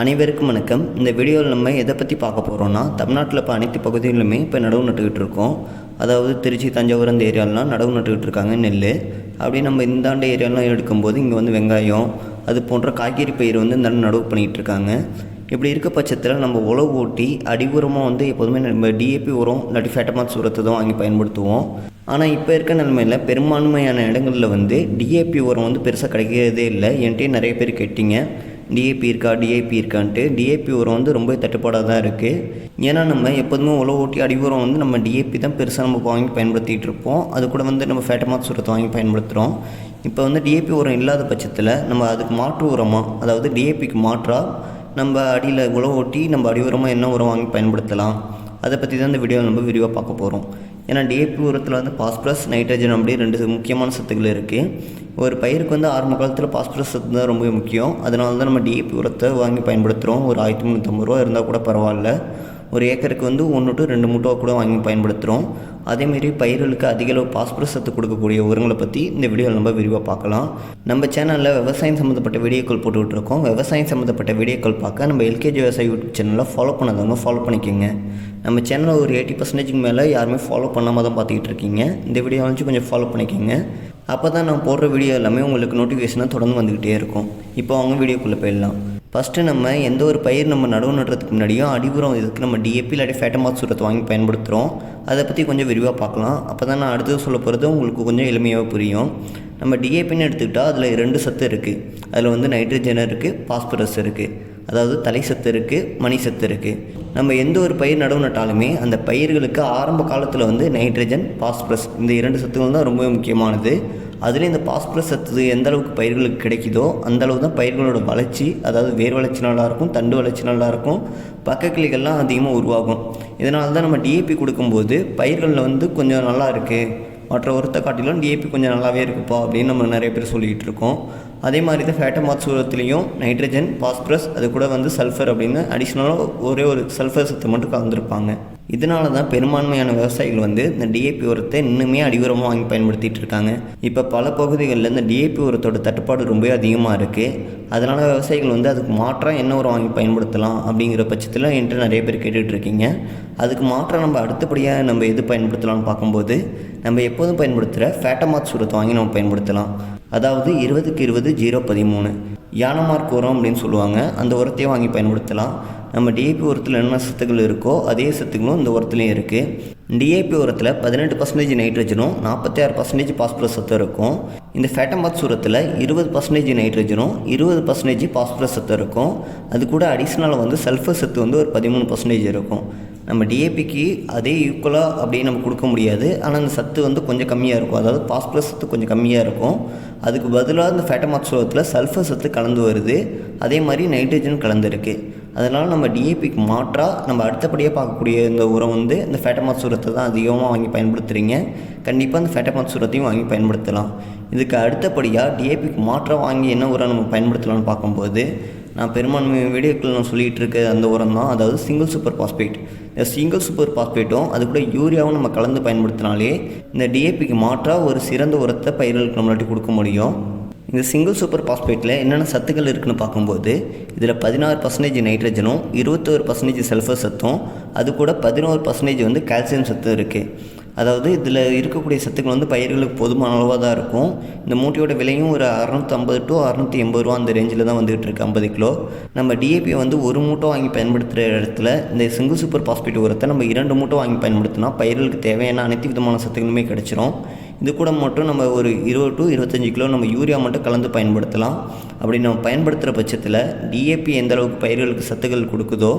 அனைவருக்கும் வணக்கம். இந்த வீடியோவில் நம்ம எதை பற்றி பார்க்க போகிறோம்னா தமிழ்நாட்டில் இப்போ அனைத்து பகுதிகளிலுமே இப்போ நடவு நட்டுக்கிட்டு இருக்கோம். அதாவது திருச்சி தஞ்சாவூர் அந்த ஏரியாலெலாம் நடவு நட்டுக்கிட்டு இருக்காங்க நெல் அப்படியே நம்ம இந்தாண்ட ஏரியாலாம் எடுக்கும்போது இங்கே வந்து வெங்காயம் அது போன்ற காய்கறி பயிர் வந்து இந்த நடவு பண்ணிகிட்டு இருக்காங்க. இப்படி இருக்க பட்சத்தில் நம்ம உழவு ஓட்டி அடி உரமாக வந்து எப்போதுமே நம்ம டிஏபி உரம் இல்லாட்டி ஃபேட்டமாக்ஸ் உரத்தை தான் வாங்கி பயன்படுத்துவோம். ஆனால் இப்போ இருக்க நிலைமையில் பெரும்பான்மையான இடங்களில் வந்து டிஏபி உரம் வந்து பெருசாக கிடைக்கிறதே இல்லை. என்கிட்டயே நிறைய பேர் கேட்டிங்க. டிஏபி இருக்கா டிஏபி இருக்கான்ட்டு. டிஏபி உரம் வந்து ரொம்ப தட்டுப்பாடாக தான் இருக்குது ஏன்னா நம்ம எப்போதுமே உழவு ஓட்டி அடி உரம் வந்து நம்ம டிஏபி தான் பெருசாக நம்ம வாங்கி பயன்படுத்திகிட்டு இருப்போம். அது கூட வந்து நம்ம ஃபேட்டமாத் உரத்தை வாங்கி பயன்படுத்துகிறோம் இப்போ வந்து டிஏபி உரம் இல்லாத பட்சத்தில் நம்ம அதுக்கு மாற்று உரமாக அதாவது டிஏபிக்கு மாற்றாக நம்ம அடியில் உழவு ஓட்டி நம்ம அடி உரமாக என்ன உரம் வாங்கி பயன்படுத்தலாம்? அதை பற்றி தான் இந்த வீடியோவில் நம்ம விரிவாக பார்க்க போகிறோம் ஏன்னா டிஏபி உரத்தில் வந்து பாஸ்பரஸ் நைட்ரஜன் அப்படி ரெண்டு முக்கியமான சத்துக்கள் இருக்குது ஒரு பயிருக்கு வந்து ஆரம்ப காலத்தில் பாஸ்பரஸ் சத்து தான் ரொம்ப முக்கியம். அதனால தான் நம்ம டிஏபி உரத்தை வாங்கி பயன்படுத்துகிறோம் ஒரு ஆயிரத்தி முந்நூற்றம்பது ரூபா இருந்தால் கூட பரவாயில்ல. ஒரு ஏக்கருக்கு வந்து ஒன்று டு ரெண்டு மூட்டை கூட வாங்கி பயன்படுத்துகிறோம் அதேமாரி பயிர்களுக்கு அதிக அளவு பாஸ்பரஸ் சத்து கொடுக்கக்கூடிய உரங்களை பற்றி இந்த வீடியோவில் நம்ம விரிவாக பார்க்கலாம். நம்ம சேனலில் விவசாயம் சம்மந்தப்பட்ட வீடியோக்கள் போட்டுக்கிட்டு இருக்கோம் விவசாயம் சம்மந்தப்பட்ட வீடியோக்கள் பார்க்க நம்ம எல்கேஜி விவசாய யூடியூப் சேனலில் ஃபாலோ பண்ணாதவங்க ஃபாலோ பண்ணிக்கோங்க. நம்ம சேனலில் ஒரு எயிட்டி பர்சன்டேஜுக்கு மேலே யாருமே ஃபாலோ பண்ணாமல் தான் பார்த்துக்கிட்டு இருக்கீங்க. இந்த வீடியோ வந்து கொஞ்சம் ஃபாலோ பண்ணிக்கோங்க. அப்போ தான் நான் போடுற வீடியோ எல்லாமே உங்களுக்கு நோட்டிஃபிகேஷனாக தொடர்ந்து வந்துக்கிட்டே இருக்கும். இப்போ அவங்க வீடியோக்குள்ளே போயிடலாம். ஃபஸ்ட்டு நம்ம எந்த ஒரு பயிர் நம்ம நடவு நடுறதுக்கு முன்னாடியும் அடிபுறம் இதுக்கு நம்ம டிஏபி இல்லாட்டி ஃபேட்டமாத் சுரத்தை வாங்கி பயன்படுத்துகிறோம் அதை பற்றி கொஞ்சம் விரிவாக பார்க்கலாம். அப்போ தான் நான் அடுத்தது சொல்ல போகிறது உங்களுக்கு கொஞ்சம் எளிமையாக புரியும். நம்ம டிஏபின்னு எடுத்துக்கிட்டால் அதில் ரெண்டு சத்து இருக்குது அதில் வந்து நைட்ரஜன் இருக்குது பாஸ்பரஸ் இருக்குது அதாவது தலை சத்து இருக்குது மணி சத்து இருக்குது நம்ம எந்த ஒரு பயிர் நடவு நட்டாலுமே அந்த பயிர்களுக்கு ஆரம்ப காலத்தில் வந்து நைட்ரஜன் பாஸ்பரஸ் இந்த இரண்டு சத்துக்கள் தான் ரொம்பவே முக்கியமானது. அதுலேயும் இந்த பாஸ்பரஸ் சத்து எந்த அளவுக்கு பயிர்களுக்கு கிடைக்குதோ அந்த அளவு தான் பயிர்களோட வளர்ச்சி அதாவது வேர் வளர்ச்சி நல்லா இருக்கும் தண்டு வளர்ச்சி நல்லா இருக்கும் பக்க கிளிகள்லாம் அதிகமாக உருவாகும். இதனால தான் நம்ம டிஏபி கொடுக்கும்போது பயிர்களில் வந்து கொஞ்சம் நல்லா இருக்குது மற்ற உரத்தை காட்டிலும் டிஏபி கொஞ்சம் நல்லாவே இருக்குப்பா அப்படின்னு நம்ம நிறைய பேர் சொல்லிகிட்டு இருக்கோம். அதே மாதிரி தான் ஃபேட்டமாக்ஸ் உரத்துலேயும் நைட்ரஜன் பாஸ்பரஸ் அது கூட வந்து சல்ஃபர் அப்படின்னு அடிஷ்னலாக ஒரே ஒரு சல்ஃபர் சத்து மட்டும் கலந்துருப்பாங்க. இதனால தான் பெரும்பான்மையான விவசாயிகள் வந்து இந்த டிஏபி உரத்தை இன்னுமே அடி உரமாக வாங்கி பயன்படுத்திகிட்டு இருக்காங்க. இப்போ பல பகுதிகளில் இந்த டிஏபி உரத்தோட தட்டுப்பாடு ரொம்ப அதிகமாக இருக்குது அதனால் விவசாயிகள் வந்து அதுக்கு மாற்றாக என்ன உரம் வாங்கி பயன்படுத்தலாம் அப்படிங்கிற பட்சத்தில் என்கிட்ட நிறைய பேர் கேட்டுகிட்டு இருக்கீங்க. அதுக்கு மாற்றம் நம்ம அடுத்தபடியாக நம்ம எது பயன்படுத்தலாம்னு பார்க்கும்போது நம்ம எப்போதும் பயன்படுத்துகிற ஃபேட்டமாத் உரத்தை வாங்கி நம்ம பயன்படுத்தலாம். அதாவது இருபதுக்கு இருபது ஜீரோ பதிமூணு. யானமார்க் உரம் அப்படின்னு சொல்லுவாங்க. அந்த உரத்தையும் வாங்கி பயன்படுத்தலாம். நம்ம டிஏபி உரத்தில் என்ன சத்துக்கள் இருக்கோ அதே சத்துக்களும் இந்த உரத்துலேயும் இருக்குது டிஏபி உரத்தில் பதினெட்டு பர்சன்டேஜ் நைட்ரஜனும் நாற்பத்தி ஆறு பர்சன்டேஜ் பாஸ்பரஸ் சத்து இருக்கும். இந்த ஃபேட்டமாக்ஸ் உரத்தில் இருபது பர்சன்டேஜ் நைட்ரஜனும் இருபது பர்சன்டேஜ் பாஸ்பரஸ் சத்து இருக்கும். அது கூட அடிஷ்னலாக வந்து சல்ஃபர் சத்து வந்து ஒரு பதிமூணு பர்சன்டேஜ் இருக்கும். நம்ம டிஏபிக்கு அதே ஈக்குவலாக அப்படியே நம்ம கொடுக்க முடியாது. ஆனால் அந்த சத்து வந்து கொஞ்சம் கம்மியாக இருக்கும். அதாவது பாஸ்பரஸ் சத்து கொஞ்சம் கம்மியாக இருக்கும். அதுக்கு பதிலாக இந்த ஃபேட்டமாக்ஸ் உரத்தில் சல்ஃபர் சத்து கலந்து வருது. அதே மாதிரி நைட்ரஜன் கலந்துருக்கு அதனால் நம்ம டிஏபிக்கு மாற்றாக நம்ம அடுத்தபடியாக பார்க்கக்கூடிய இந்த உரம் வந்து இந்த ஃபேட்டமாத் உரத்தை தான் அதிகமாக வாங்கி பயன்படுத்துகிறீங்க கண்டிப்பாக அந்த ஃபேட்டமாத் உரத்தையும் வாங்கி பயன்படுத்தலாம். இதுக்கு அடுத்தபடியாக டிஏபிக்கு மாற்றாக வாங்கி என்ன உரம் நம்ம பயன்படுத்தலாம்னு பார்க்கும்போது நான் பெரும்பான்மை வீடியோக்கள் நான் சொல்லிகிட்டு இருக்க அந்த உரம் தான் அதாவது சிங்கிள் சூப்பர் பாஸ்பேட் இந்த சிங்கிள் சூப்பர் பாஸ்பேட்டும் அது கூட யூரியாவும் நம்ம கலந்து பயன்படுத்தினாலே இந்த டிஏபிக்கு மாற்றாக ஒரு சிறந்த உரத்தை பயிர்களுக்கு நம்மளாட்டி கொடுக்க முடியும். இந்த சிங்கிள் சூப்பர் பாஸ்பேட்டில் என்னென்ன சத்துக்கள் இருக்குன்னு பார்க்கும்போது இதில் பதினாறு பர்சன்டேஜ் நைட்ரஜனும் இருபத்தோரு பர்சன்டேஜ் சல்ஃபர் சத்தும் அது கூட பதினோரு பர்சன்டேஜ் வந்து கால்சியம் சத்து இருக்குது அதாவது இதில் இருக்கக்கூடிய சத்துக்கள் வந்து பயிர்களுக்கு போதுமான அளவாக தான் இருக்கும். இந்த மூட்டையோட விலையும் ஒரு அறநூற்றம்பது டு அறநூற்றி எண்பது ரூபா அந்த ரேஞ்சில் தான் வந்துகிட்டு இருக்கு ஐம்பது கிலோ. நம்ம டிஏபி வந்து ஒரு மூட்டை வாங்கி பயன்படுத்துகிற இடத்துல இந்த சிங்கிள் சூப்பர் பாஸ்பேட் உரத்தை நம்ம இரண்டு மூட்டை வாங்கி பயன்படுத்தினா பயிர்களுக்கு தேவையான அனைத்து விதமான சத்துக்களுமே கிடச்சிரும். இது கூட மட்டும் நம்ம ஒரு இருபது டு இருபத்தஞ்சி கிலோ நம்ம யூரியா மட்டும் கலந்து பயன்படுத்தலாம். அப்படி நம்ம பயன்படுத்துகிற பட்சத்தில் டிஏபி எந்த அளவுக்கு பயிர்களுக்கு சத்துக்கள் கொடுக்குதோ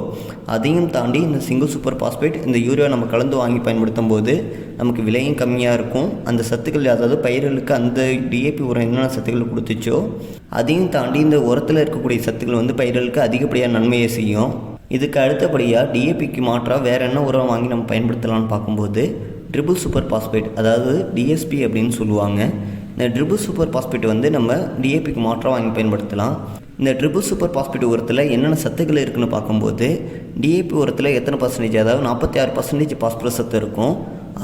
அதையும் தாண்டி இந்த சிங்கிள் சூப்பர் பாஸ்பேட் இந்த யூரியா நம்ம கலந்து வாங்கி பயன்படுத்தும் போது நமக்கு விலையும் கம்மியாக இருக்கும். அந்த சத்துக்கள் அதாவது பயிர்களுக்கு அந்த டிஏபி உரம் என்னென்ன சத்துக்கள் கொடுத்துச்சோ அதையும் தாண்டி இந்த உரத்தில் இருக்கக்கூடிய சத்துக்கள் வந்து பயிர்களுக்கு அதிகப்படியாக நன்மையை செய்யும். இதுக்கு அடுத்தபடியாக டிஏபிக்கு மாற்றாக வேறு என்ன உரம் வாங்கி நம்ம பயன்படுத்தலாம்னு பார்க்கும்போது ட்ரிபிள் சூப்பர் பாஸ்பேட் அதாவது டிஎஸ்பி அப்படின்னு சொல்லுவாங்க. இந்த ட்ரிபிள் சூப்பர் பாஸ்பேட் வந்து நம்ம டிஏபிக்கு மாற்றாக வாங்கி பயன்படுத்தலாம். இந்த ட்ரிபிள் சூப்பர் பாஸ்பேட் உரத்தில் என்னென்ன சத்துக்கள் இருக்குன்னு பார்க்கும்போது டிஏபி உரத்தில் எத்தனை பர்சன்டேஜ் அதாவது நாற்பத்தி ஆறு பர்சன்டேஜ் பாஸ்பரஸ் சத்து இருக்கும்.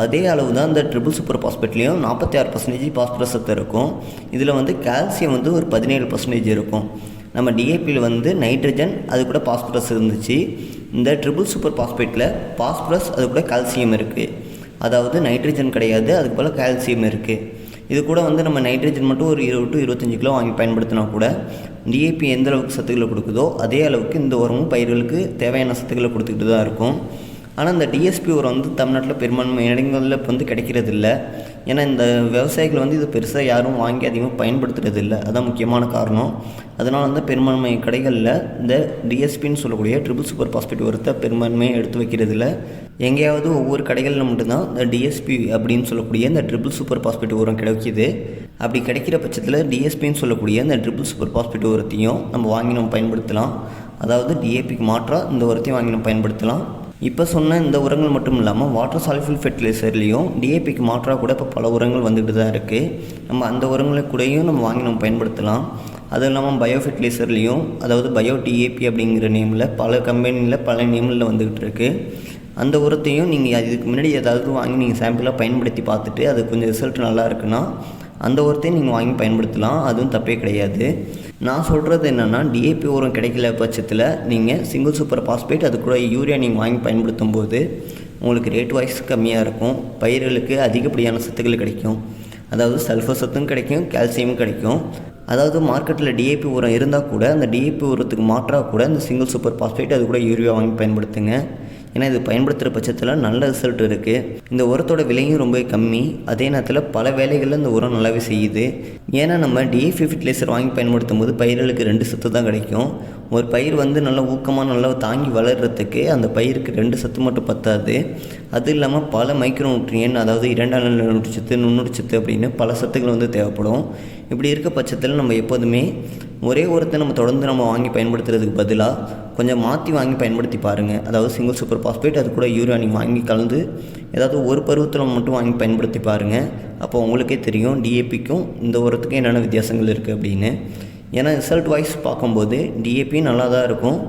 அதே அளவு தான் இந்த ட்ரிபிள் சூப்பர் பாஸ்பேட்லேயும் நாற்பத்தி ஆறு பர்சன்டேஜ் பாஸ்பரஸ் சத்து இருக்கும். இதில் வந்து கால்சியம் வந்து ஒரு பதினேழு பர்சன்டேஜ் இருக்கும். நம்ம டிஏபியில் வந்து நைட்ரஜன் அது கூட பாஸ்பரஸ் இருந்துச்சு. இந்த ட்ரிபிள் சூப்பர் பாஸ்பேட்டில் பாஸ்பரஸ் அது கூட கால்சியம் இருக்குது அதாவது நைட்ரஜன் கிடையாது அதுக்கு போல் கால்சியம் இருக்குது இது கூட வந்து நம்ம நைட்ரஜன் மட்டும் ஒரு இருபது டு இருபத்தஞ்சி கிலோ வாங்கி பயன்படுத்தினா கூட டிஏபி எந்த அளவுக்கு சத்துக்களை கொடுக்குதோ அதே அளவுக்கு இந்த உரமும் பயிர்களுக்கு தேவையான சத்துக்களை கொடுத்துக்கிட்டு தான் இருக்கும். ஆனால் இந்த டிஎஸ்பி உரம் வந்து தமிழ்நாட்டில் பெரும்பான்மை இடங்களில் இப்போ வந்து கிடைக்கிறது இல்லை ஏன்னா இந்த விவசாயிகள் வந்து இது பெருசாக யாரும் வாங்கி அதிகமாக பயன்படுத்துறது இல்லை அதான் முக்கியமான காரணம். அதனால் வந்து பெரும்பான்மை கடைகளில் இந்த டிஎஸ்பின்னு சொல்லக்கூடிய ட்ரிபிள் சூப்பர் பாஸ்பேட் உரத்தை பெரும்பான்மையை எடுத்து வைக்கிறதில்ல. எங்கேயாவது ஒவ்வொரு கடைகளில் மட்டும்தான் இந்த டிஎஸ்பி அப்படின்னு சொல்லக்கூடிய இந்த ட்ரிபிள் சூப்பர் பாஸ்பேட் உரம் கிடைக்கிது. அப்படி கிடைக்கிற பட்சத்தில் டிஎஸ்பின்னு சொல்லக்கூடிய இந்த ட்ரிபிள் சூப்பர் பாஸ்பேட் உரத்தையும் நம்ம வாங்கி நம்ம பயன்படுத்தலாம். அதாவது டிஏபிக்கு மாற்றாக இந்த உரத்தையும் வாங்கி நம்ம பயன்படுத்தலாம். இப்போ சொன்ன இந்த உரங்கள் மட்டும் இல்லாமல் வாட்டர் சாலிஃபில் ஃபெர்டிலைசர்லேயும் டிஏபிக்கு மாற்றாக கூட இப்போ பல உரங்கள் வந்துட்டு தான் இருக்குது நம்ம அந்த உரங்களை கூடயும் நம்ம வாங்கி நம்ம பயன்படுத்தலாம். அதுவும் இல்லாமல் பயோ ஃபெர்டிலைசர்லேயும் அதாவது பயோ டிஏபி அப்படிங்கிற நேமில் பல கம்பெனியில் பல நேமில் வந்துக்கிட்டு இருக்குது அந்த உரத்தையும் நீங்கள் இதுக்கு முன்னாடி ஏதாவது வாங்கி நீங்கள் சாம்பிளாக பயன்படுத்தி பார்த்துட்டு அது கொஞ்சம் ரிசல்ட் நல்லா இருக்குன்னா அந்த உரத்தையும் நீங்கள் வாங்கி பயன்படுத்தலாம். அதுவும் தப்பே கிடையாது. நான் சொல்கிறது என்னென்னா டிஏபி உரம் கிடைக்கல பட்சத்தில் நீங்கள் சிங்கிள் சூப்பர் பாஸ்பேட் அது கூட யூரியா நீங்கள் வாங்கி பயன்படுத்தும் போது உங்களுக்கு ரேட் வைஸ் கம்மியாக இருக்கும். பயிர்களுக்கு அதிகப்படியான சத்துக்கள் கிடைக்கும். அதாவது சல்ஃபர் சத்தும் கிடைக்கும் கால்சியமும் கிடைக்கும். அதாவது மார்க்கெட்டில் டிஏபி உரம் இருந்தால் கூட அந்த டிஏபி உரத்துக்கு மாற்றாக கூட இந்த சிங்கிள் சூப்பர் பாஸ்பேட் அது கூட யூரியா வாங்கி பயன்படுத்துங்க. ஏன்னா இது பயன்படுத்துகிற பட்சத்தில் நல்ல ரிசல்ட் இருக்குது இந்த உரத்தோட விலையும் ரொம்ப கம்மி. அதே நேரத்தில் பல வேலைகளில் இந்த உரம் நல்லாவே செய்யுது. ஏன்னா நம்ம டிஎஃபி ஃபர்டிலைசர் வாங்கி பயன்படுத்தும் போது பயிர்களுக்கு ரெண்டு சத்து தான் கிடைக்கும். ஒரு பயிர் வந்து நல்லா ஊக்கமாக நல்லா தாங்கி வளர்கிறதுக்கு அந்த பயிருக்கு ரெண்டு சத்து மட்டும் பத்தாது. அது இல்லாமல் பல மைக்ரோ நியூட்ரியன் அதாவது இரண்டாம் நிலை நூற்றுச்சத்து நுண்ணுறுச்சத்து அப்படின்னு பல சத்துக்கள் வந்து தேவைப்படும். இப்படி இருக்க பட்சத்தில் நம்ம எப்போதுமே ஒரே உரத்தை நம்ம தொடர்ந்து நம்ம வாங்கி பயன்படுத்துறதுக்கு பதிலாக கொஞ்சம் மாற்றி வாங்கி பயன்படுத்தி பாருங்கள் அதாவது சிங்கிள் சூப்பர் பாஸ்பேட் அது கூட யூரியா நீங்கள் வாங்கி கலந்து ஏதாவது ஒரு பருவத்தில் மட்டும் வாங்கி பயன்படுத்தி பாருங்கள் அப்போ உங்களுக்கே தெரியும் டிஏபிக்கும் இந்த உரத்துக்கும் என்னென்ன வித்தியாசங்கள் இருக்குது அப்படின்னு. ஏன்னா ரிசல்ட் வைஸ் பார்க்கும்போது டிஏபி நல்லா தான் இருக்கும்.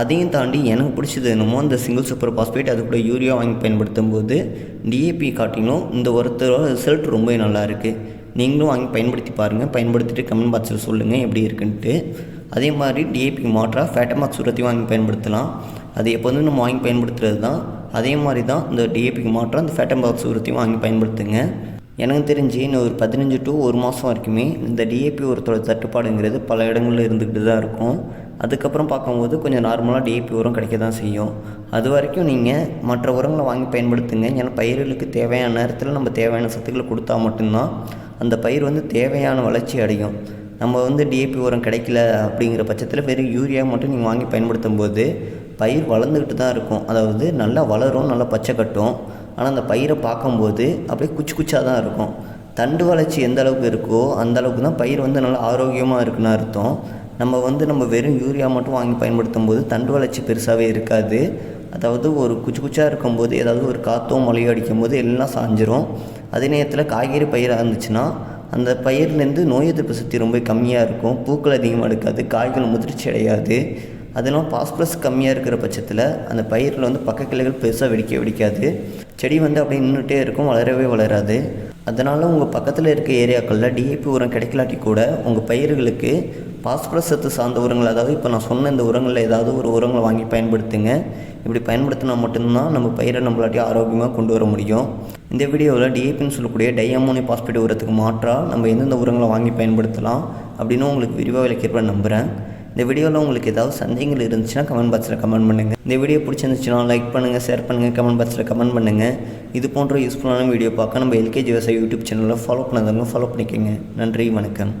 அதையும் தாண்டி எனக்கு பிடிச்சது என்னமோ அந்த சிங்கிள் சூப்பர் பாஸ்பேட் அது கூட யூரியா வாங்கி பயன்படுத்தும் போது டிஏபி காட்டிலும் இந்த உரத்தோட ரிசல்ட் ரொம்ப நல்லா இருக்குது நீங்களும் வாங்கி பயன்படுத்தி பாருங்கள் பயன்படுத்திட்டு கமெண்ட் பாக்ஸில் சொல்லுங்கள் எப்படி இருக்குன்ட்டு. அதே மாதிரி டிஏபிக்கு மாற்றாக ஃபேட்டமாக்ஸ் உரத்தையும் வாங்கி பயன்படுத்தலாம். அது எப்போதும் நம்ம வாங்கி பயன்படுத்துறது தான் அதே மாதிரி தான் இந்த டிஏபிக்கு மாற்றம் அந்த ஃபேட்டமாக்ஸ் உரத்தையும் வாங்கி பயன்படுத்துங்க. எனக்கு தெரிஞ்சு இன்னும் ஒரு பதினஞ்சு டு ஒரு மாதம் வரைக்குமே இந்த டிஏபி உரத்தோட தட்டுப்பாடுங்கிறது பல இடங்களில் இருந்துக்கிட்டு தான் இருக்கும். அதுக்கப்புறம் பார்க்கும்போது கொஞ்சம் நார்மலாக டிஏபி உரம் கிடைக்க தான் செய்யும். அது வரைக்கும் நீங்கள் மற்ற உரங்களை வாங்கி பயன்படுத்துங்க. ஏன்னா பயிர்களுக்கு தேவையான நேரத்தில் நம்ம தேவையான சத்துக்களை கொடுத்தா மட்டும்தான் அந்த பயிர் வந்து தேவையான வளர்ச்சி அடையும். நம்ம வந்து டிஏபி உரம் கிடைக்கல அப்படிங்கிற பட்சத்தில் வெறும் யூரியா மட்டும் நீங்கள் வாங்கி பயன்படுத்தும் போது பயிர் வளர்ந்துக்கிட்டு தான் இருக்கும். அதாவது நல்லா வளரும் நல்லா பச்சை கட்டும். ஆனால் அந்த பயிரை பார்க்கும்போது அப்படியே குச்சி குச்சாக தான் இருக்கும். தண்டு வளர்ச்சி எந்த அளவுக்கு இருக்கோ அந்த அளவுக்கு தான் பயிர் வந்து நல்லா ஆரோக்கியமாக இருக்குன்னு அர்த்தம். நம்ம வந்து நம்ம வெறும் யூரியா மட்டும் வாங்கி பயன்படுத்தும் போது தண்டு வளர்ச்சி பெருசாகவே இருக்காது. அதாவது ஒரு குச்சி குச்சாக இருக்கும்போது ஏதாவது ஒரு காற்றோ மழையோ அடிக்கும் போது எல்லாம் சாஞ்சிரும். அதே நேரத்தில் காய்கறி பயிராக இருந்துச்சுன்னா அந்த பயிர்லேருந்து நோய் எதிர்ப்பு சக்தி ரொம்ப கம்மியாக இருக்கும். பூக்கள் அதிகமாக எடுக்காது. காய்கள் முதிர்ச்சி அடையாது. அதெல்லாம் பாஸ்பரஸ் கம்மியாக இருக்கிற பட்சத்தில் அந்த பயிரில் வந்து பக்க கிளைகள் பெருசாக வெடிக்க வெடிக்காது. செடி வந்து அப்படியே நின்றுட்டே இருக்கும் வளரவே வளராது. அதனால் உங்கள் பக்கத்தில் இருக்க ஏரியாக்களில் டிஏபி உரம் கிடைக்கலாட்டி கூட உங்கள் பயிர்களுக்கு பாஸ்பரஸ் சத்து சார்ந்த உரங்கள் அதாவது இப்போ நான் சொன்ன இந்த உரங்களில் ஏதாவது ஒரு உரங்களை வாங்கி பயன்படுத்துங்க. இப்படி பயன்படுத்தினா மட்டும்தான் நம்ம பயிரை நம்மளாட்டி ஆரோக்கியமாக கொண்டு வர முடியும். இந்த வீடியோவில் டிஏபின்னு சொல்லக்கூடிய டைஅமோனி பாஸ்பேட் உரத்துக்கு மாற்றாக நம்ம எந்தெந்த உரங்களை வாங்கி பயன்படுத்தலாம் அப்படின்னு உங்களுக்கு விரிவாக விளக்கியிருப்பேன் நம்புகிறேன் இந்த வீடியோவில் உங்களுக்கு ஏதாவது சந்தேகங்கள் இருந்துச்சுன்னா கமெண்ட் பாக்ஸில் கமெண்ட் பண்ணுங்கள் இந்த வீடியோ பிடிச்சிருந்துச்சுன்னா லைக் பண்ணுங்கள் ஷேர் பண்ணுங்கள் கமெண்ட் பாக்ஸில் கமெண்ட் பண்ணுங்கள் இது போன்ற யூஸ்ஃபுல்லான வீடியோ பார்க்க நம்ம எல்கேஜி விவசாய யூடியூப் சேனலில் ஃபாலோ பண்ணதவங்க ஃபாலோ பண்ணிக்கோங்க. நன்றி வணக்கம்.